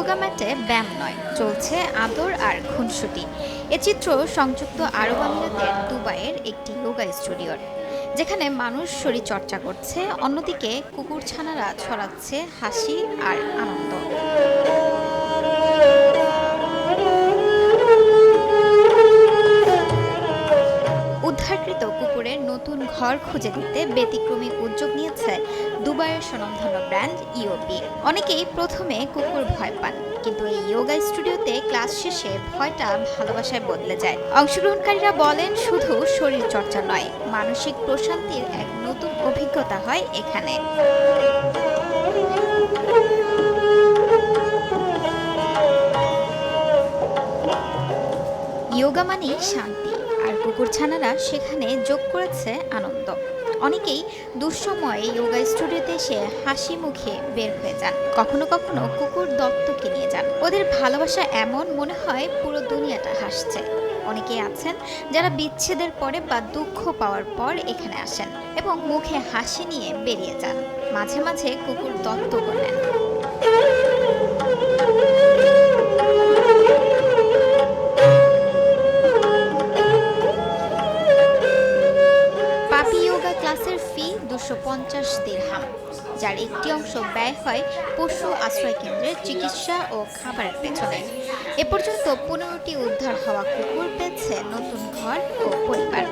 Yoga ম্যাটে ব্যায়াম নয়, চলছে আদর আর খুনসুটি। এ চিত্র সংযুক্ত আরব আমিরাতের দুবাইয়ের একটি ইয়োগা স্টুডিওর, যেখানে মানুষ শরীর চর্চা করছে, অন্যদিকে কুকুরছানারা ছড়াচ্ছে হাসি আর আনন্দ। উদ্ধারকৃত কুকুরের নতুন ঘর খুঁজে দিতে ব্যতিক্রমী উদ্যোগ নিয়েছে দুবাইয়ের স্বনামধন্য ব্র্যান্ড ইওপি অনেকেই প্রথমে কুকুর ভয় পান, কিন্তু এই ইয়োগা স্টুডিওতে ক্লাস শেষে ভয়টা ভালোবাসায় বদলে যায়। অংশগ্রহণকারীরা বলেন, শুধু শরীর চর্চা নয়, মানসিক প্রশান্তির এক নতুন অভিজ্ঞতা হয় এখানে। ইয়োগা মানেই শান্তি। কুকুরছানারা সেখানে যোগ করেছে আনন্দ। অনেকেই দুঃসময়ে যোগা স্টুডিওতে এসে হাসি মুখে বের হয়ে যান। কখনো কখনো কুকুর দত্তকে নিয়ে যান। ওদের ভালোবাসা এমন মনে হয় পুরো দুনিয়াটা হাসছে। অনেকেই আছেন যারা বিচ্ছেদের পরে বা দুঃখ পাওয়ার পর এখানে আসেন এবং মুখে হাসি নিয়ে বেরিয়ে যান। মাঝে মাঝে কুকুর দত্ত করেন দুশো পঞ্চাশ দিরহাম, যার একটি অংশ ব্যয় হয় পশু আশ্রয় কেন্দ্রের চিকিৎসা ও খাবারের পেছনে। এ পর্যন্ত পনেরোটি উদ্ধার হওয়া কুকুর পেয়েছে নতুন ঘর ও পরিবার।